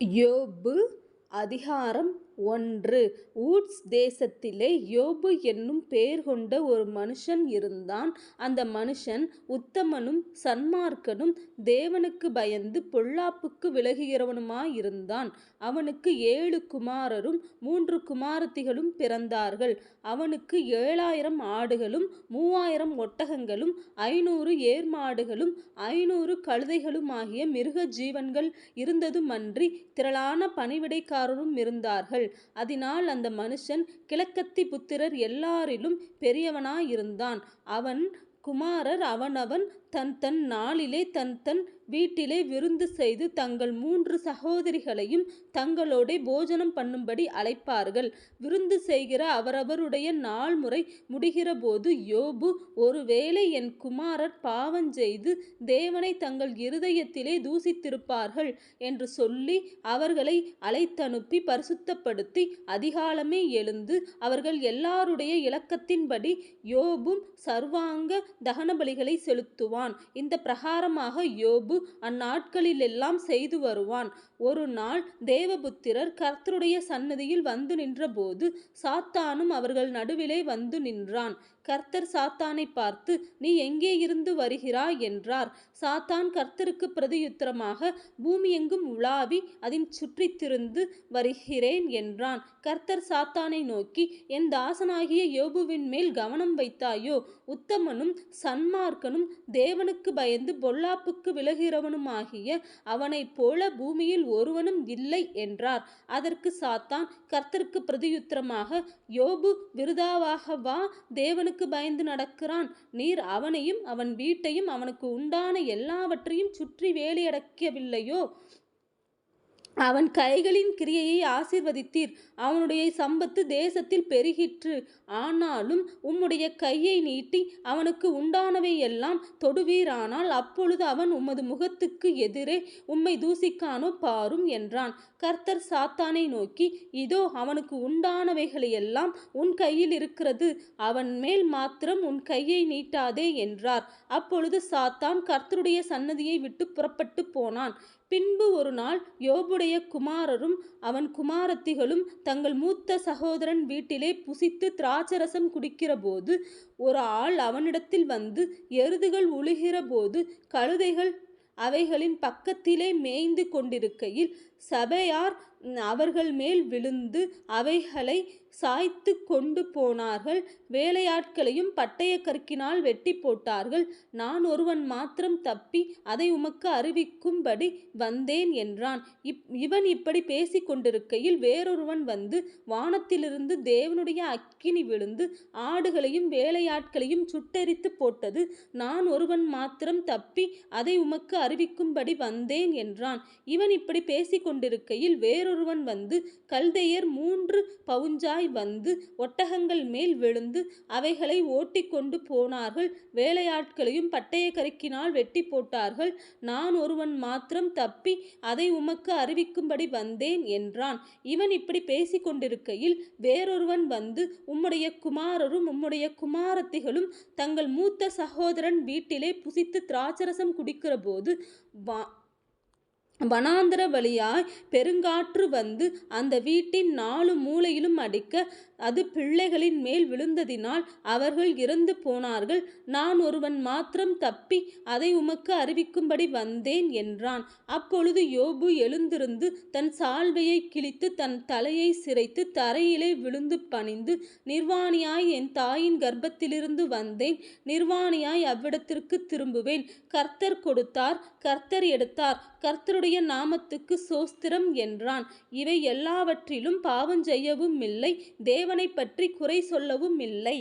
யோபு அதிகாரம் ஒன்று ஊட்ஸ் தேசத்திலே யோபு என்னும் பெயர் கொண்ட ஒரு மனுஷன் இருந்தான். அந்த மனுஷன் உத்தமனும் சன்மார்க்கனும் தேவனுக்குப் பயந்து பொல்லாப்புக்கு விலகுகிறவனுமாயிருந்தான். அவனுக்கு ஏழு குமாரரும் மூன்று குமாரத்திகளும் பிறந்தார்கள். அவனுக்கு ஏழாயிரம் ஆடுகளும் மூவாயிரம் ஒட்டகங்களும் ஐநூறு ஏர்மாடுகளும் ஐநூறு கழுதைகளுமாகிய மிருக ஜீவன்கள் இருந்ததுமன்றி திரளான பணிவிடைக்காரரும் இருந்தார்கள் அதனால் அந்த மனுஷன் கிழக்கத்தி புத்திரர் எல்லாரிலும் பெரியவனாயிருந்தான். அவன் குமாரர் அவனவன் தன் தன் நாளிலே தன் தன் வீட்டிலே விருந்து செய்து தங்கள் மூன்று சகோதரிகளையும் தங்களோடே போஜனம் பண்ணும்படி அழைப்பார்கள். விருந்து செய்கிற அவரவருடைய நாள் முறை முடிகிறபோது யோபு ஒருவேளை என் குமாரர் பாவஞ்செய்து தேவனை தங்கள் இருதயத்திலே தூசித்திருப்பார்கள் என்று சொல்லி அவர்களை அழைத்தனுப்பி பரிசுத்தப்படுத்தி அதிகாலமே எழுந்து அவர்கள் எல்லாருடைய இலக்கத்தின்படி யோபும் சர்வாங்க தகனபலிகளைச் செலுத்துவான். இந்த பிரகாரமாக யோபு அந்நாட்களிலெல்லாம் செய்து வருவான். ஒரு நாள் தேவபுத்திரர் கர்த்தருடைய சன்னதியில் வந்து நின்றபோது சாத்தானும் அவர்கள் நடுவிலே வந்து நின்றான். கர்த்தர் சாத்தானை பார்த்து நீ எங்கே இருந்து வருகிறாய்? என்றார். சாத்தான் கர்த்தருக்கு பிரதியுத்தரமாக பூமியெங்கும் உலாவி அதின் சுற்றி திருந்து வருகிறேன் என்றான். கர்த்தர் சாத்தானை நோக்கி என் தாசனாகிய யோபுவின் மேல் கவனம் வைத்தாயோ? உத்தமனும் சன்மார்க்கனும் தேவனுக்கு பயந்து பொல்லாப்புக்கு விலகிறவனுமாகிய அவனைப் போல பூமியில் ஒருவனும் இல்லை என்றார். அதற்கு சாத்தான் கர்த்தருக்கு பிரதியுத்தரமாக யோபு விருதாவாகவா தேவனுக்கு பயந்து நடக்கிறான்? நீர் அவனையும் அவன் வீட்டையும் அவனுக்கு உண்டான எல்லாவற்றையும் சுற்றி வேலையடக்கவில்லையோ அவன் கைகளின் கிரியையை ஆசிர்வதித்தீர் அவனுடைய சம்பத்து தேசத்தில் பெருகிற்று. ஆனாலும் உம்முடைய கையை நீட்டி அவனுக்கு உண்டானவையெல்லாம் தொடுவீரானால் அப்பொழுது அவன் உமது முகத்துக்கு எதிரே உம்மை தூசிக்கானோ பாரும் என்றான். கர்த்தர் சாத்தானை நோக்கி இதோ அவனுக்கு உண்டானவைகளையெல்லாம் உன் கையில் இருக்கிறது அவன் மேல் மாத்திரம் உன் கையை நீட்டாதே என்றார். அப்பொழுது சாத்தான் கர்த்தருடைய சன்னதியை விட்டு புறப்பட்டுப் போனான். பின்பு ஒரு நாள் யோபு அவனுடைய குமாரரும் அவன் குமாரத்திகளும் தங்கள் மூத்த சகோதரன் வீட்டிலே புசித்து திராட்சரசம் குடிக்கிறபோது ஒரு ஆள் அவனிடத்தில் வந்து எருதுகள் உழுகிறபோது கழுதைகள் அவைகளின் பக்கத்திலே மேய்ந்து கொண்டிருக்கையில் சபையார் அவர்கள் மேல் விழுந்து அவைகளை சாய்த்து கொண்டு போனார்கள் வேலையாட்களையும் பட்டயக்கருக்கினால் வெட்டிப் போட்டார்கள். நான் ஒருவன் மாத்திரம் தப்பி அதை உமக்கு அறிவிக்கும்படி வந்தேன் என்றான். இப் இவன் இப்படி பேசிக்கொண்டிருக்கையில் வேறொருவன் வந்து வானத்திலிருந்து தேவனுடைய அக்கினி விழுந்து ஆடுகளையும் வேலையாட்களையும் சுட்டெரித்துப் போட்டது. நான் ஒருவன் மாத்திரம் தப்பி அதை உமக்கு அறிவிக்கும்படி வந்தேன் என்றான். இவன் இப்படி பேசிக் கொண்டிருக்கையில் வேறொருவன் வந்து கல்தையர் மூன்று பவுஞ்சாய் வந்து ஒட்டகங்கள் மேல் விழுந்து அவைகளை ஓட்டிக்கொண்டு போனார்கள் வேலையாட்களையும் பட்டயக்கருக்கினால் வெட்டி போட்டார்கள். நான் ஒருவன் மாத்திரம் தப்பி அதை உமக்கு அறிவிக்கும்படி வந்தேன் என்றான். இவன் இப்படி பேசிக்கொண்டிருக்கையில் வேறொருவன் வந்து உம்முடைய குமாரரும் உம்முடைய குமாரத்திகளும் தங்கள் மூத்த சகோதரன் வீட்டிலே புசித்து திராட்சரசம் குடிக்கிற குடிக்கிறபோது வனாந்தர வழியாய் பெருங்காற்று வந்து அந்த வீட்டின் நாலு மூலையிலும் அடிக்க அது பிள்ளைகளின் மேல் விழுந்ததினால் அவர்கள் இறந்து போனார்கள். நான் ஒருவன் மாத்திரம் தப்பி அதை உமக்கு அறிவிக்கும்படி வந்தேன் என்றான். அப்பொழுது யோபு எழுந்திருந்து தன் சால்வையை கிழித்து தன் தலையை சிரைத்து தரையிலே விழுந்து பணிந்து நிர்வாணியாய் என் தாயின் கர்ப்பத்திலிருந்து வந்தேன் நிர்வாணியாய் அவ்விடத்திற்கு திரும்புவேன். கர்த்தர் கொடுத்தார் கர்த்தர் எடுத்தார் கர்த்தருடைய நாமத்துக்கு சோஸ்திரம் என்றான். இவை எல்லாவற்றிலும் பாவம் செய்யவும் இல்லை தேவ இறைவனை பற்றி குறை சொல்லவுமில்லை.